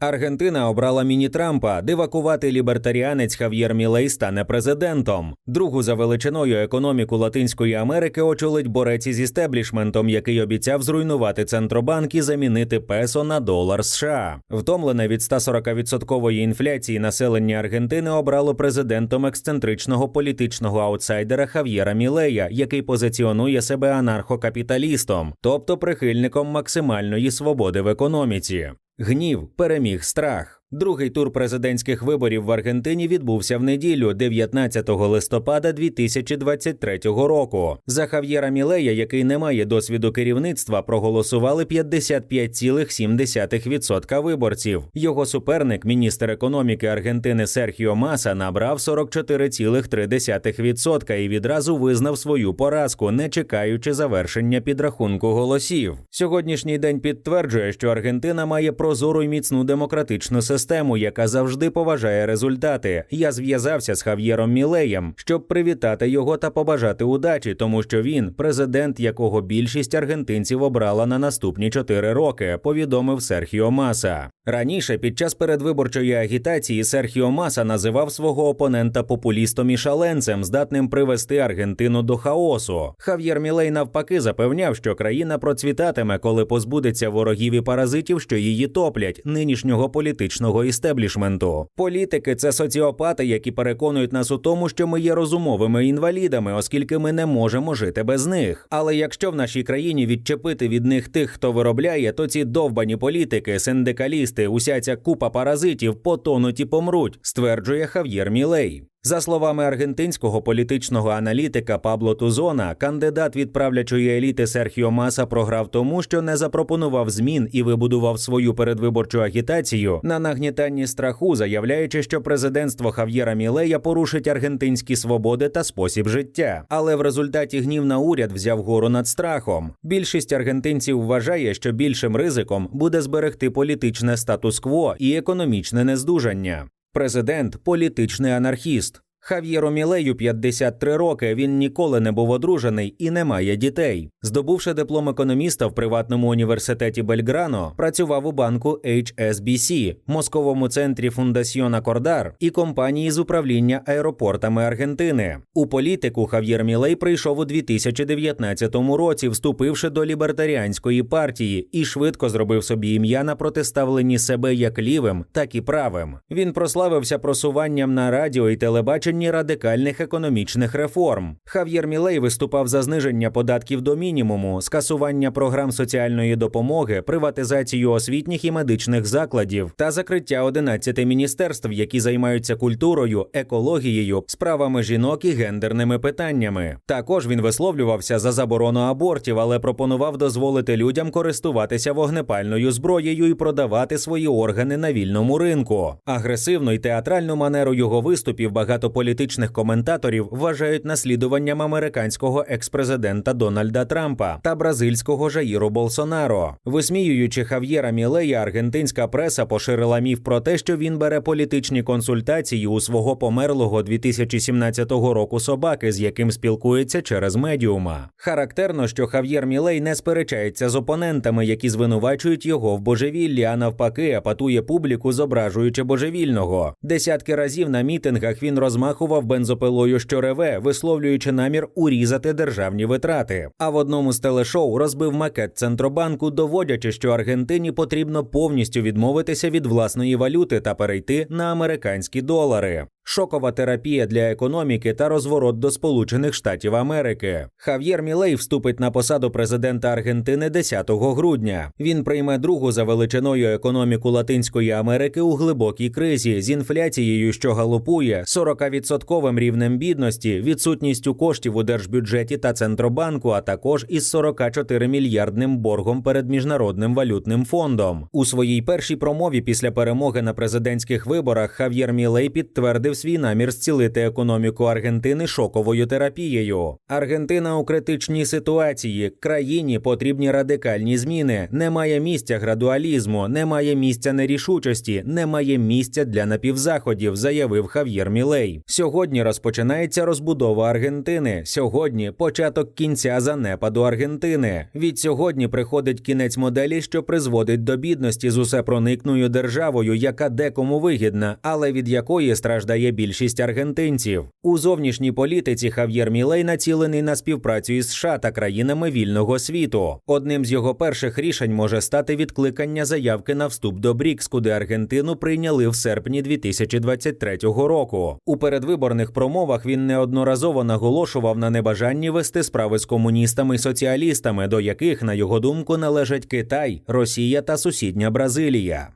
Аргентина обрала міні Трампа, дивакуватий лібертаріанець Хав'єр Мілей стане президентом. Другу за величиною економіку Латинської Америки очолить борець із істеблішментом, який обіцяв зруйнувати центробанк і замінити песо на долар США. Втомлене від 140% інфляції населення Аргентини обрало президентом ексцентричного політичного аутсайдера Хав'єра Мілея, який позиціонує себе анархокапіталістом, тобто прихильником максимальної свободи в економіці. Гнів переміг страх. Другий тур президентських виборів в Аргентині відбувся в неділю, 19 листопада 2023 року. За Хав'єра Мілея, який не має досвіду керівництва, проголосували 55,7% виборців. Його суперник, міністр економіки Аргентини Серхіо Маса, набрав 44,3% і відразу визнав свою поразку, не чекаючи завершення підрахунку голосів. Сьогоднішній день підтверджує, що Аргентина має прозору й міцну демократичну систему систему, яка завжди поважає результати. Я зв'язався з Хав'єром Мілеєм, щоб привітати його та побажати удачі, тому що він президент, якого більшість аргентинців обрала на наступні чотири роки. Повідомив Серхіо Маса. Раніше під час передвиборчої агітації Серхіо Маса називав свого опонента популістом і шаленцем, здатним привести Аргентину до хаосу. Хав'єр Мілей навпаки запевняв, що країна процвітатиме, коли позбудеться ворогів і паразитів, що її топлять нинішнього політичного істеблішменту. Політики це соціопати, які переконують нас у тому, що ми є розумовими інвалідами, оскільки ми не можемо жити без них. Але якщо в нашій країні відчепити від них тих, хто виробляє, то ці довбані політики, синдикалісти, уся ця купа паразитів потонуть і помруть, стверджує Хав'єр Мілей. За словами аргентинського політичного аналітика Пабло Тузона, кандидат від правлячої еліти Серхіо Маса програв тому, що не запропонував змін і вибудував свою передвиборчу агітацію на нагнітанні страху, заявляючи, що президентство Хав'єра Мілея порушить аргентинські свободи та спосіб життя. Але в результаті гнів на уряд взяв гору над страхом. Більшість аргентинців вважає, що більшим ризиком буде зберегти політичне статус-кво і економічне нездужання. Президент політичний анархіст. Хав'єру Мілею 53 роки. Він ніколи не був одружений і не має дітей. Здобувши диплом економіста в приватному університеті Бельграно, працював у банку HSBC, московому центрі Фундасьйона Кордар і компанії з управління аеропортами Аргентини. У політику Хав'єр Мілей прийшов у 2019 році, вступивши до лібертаріанської партії, і швидко зробив собі ім'я на протиставленні себе як лівим, так і правим. Він прославився просуванням на радіо і телебаченні радикальних економічних реформ. Хав'єр Мілей виступав за зниження податків до мінімуму, скасування програм соціальної допомоги, приватизацію освітніх і медичних закладів та закриття 11 міністерств, які займаються культурою, екологією, справами жінок і гендерними питаннями. Також він висловлювався за заборону абортів, але пропонував дозволити людям користуватися вогнепальною зброєю і продавати свої органи на вільному ринку. Агресивну і театральну манеру його виступів багато політичних коментаторів вважають наслідуванням американського експрезидента Дональда Трампа та бразильського Жаїру Болсонаро. Висміюючи Хав'єра Мілея, аргентинська преса поширила міф про те, що він бере політичні консультації у свого померлого 2017 року собаки, з яким спілкується через медіума. Характерно, що Хав'єр Мілей не сперечається з опонентами, які звинувачують його в божевіллі, а навпаки, апатує публіку, зображуючи божевільного. Десятки разів на мітингах він розмахував бензопилою, що реве, висловлюючи намір урізати державні витрати. А в одному з телешоу розбив макет центробанку, доводячи, що Аргентині потрібно повністю відмовитися від власної валюти та перейти на американські долари. Шокова терапія для економіки та розворот до Сполучених Штатів Америки. Хав'єр Мілей вступить на посаду президента Аргентини 10 грудня. Він прийме другу за величиною економіку Латинської Америки у глибокій кризі з інфляцією, що галопує, 40% рівнем бідності, відсутністю коштів у держбюджеті та центробанку, а також із 44 мільярдним боргом перед міжнародним валютним фондом. У своїй першій промові після перемоги на президентських виборах Хав'єр Мілей підтвердив свій намір зцілити економіку Аргентини шоковою терапією. Аргентина у критичній ситуації. Країні потрібні радикальні зміни. Немає місця градуалізму, немає місця нерішучості, немає місця для напівзаходів, заявив Хав'єр Мілей. Сьогодні розпочинається розбудова Аргентини. Сьогодні початок кінця занепаду Аргентини. Від сьогодні приходить кінець моделі, що призводить до бідності з усепроникною державою, яка декому вигідна, але від якої страждає більшість аргентинців. У зовнішній політиці Хав'єр Мілей націлений на співпрацю із США та країнами вільного світу. Одним з його перших рішень може стати відкликання заявки на вступ до БРІКС, куди Аргентину прийняли в серпні 2023 року. У передвиборних промовах він неодноразово наголошував на небажанні вести справи з комуністами і соціалістами, до яких, на його думку, належать Китай, Росія та сусідня Бразилія.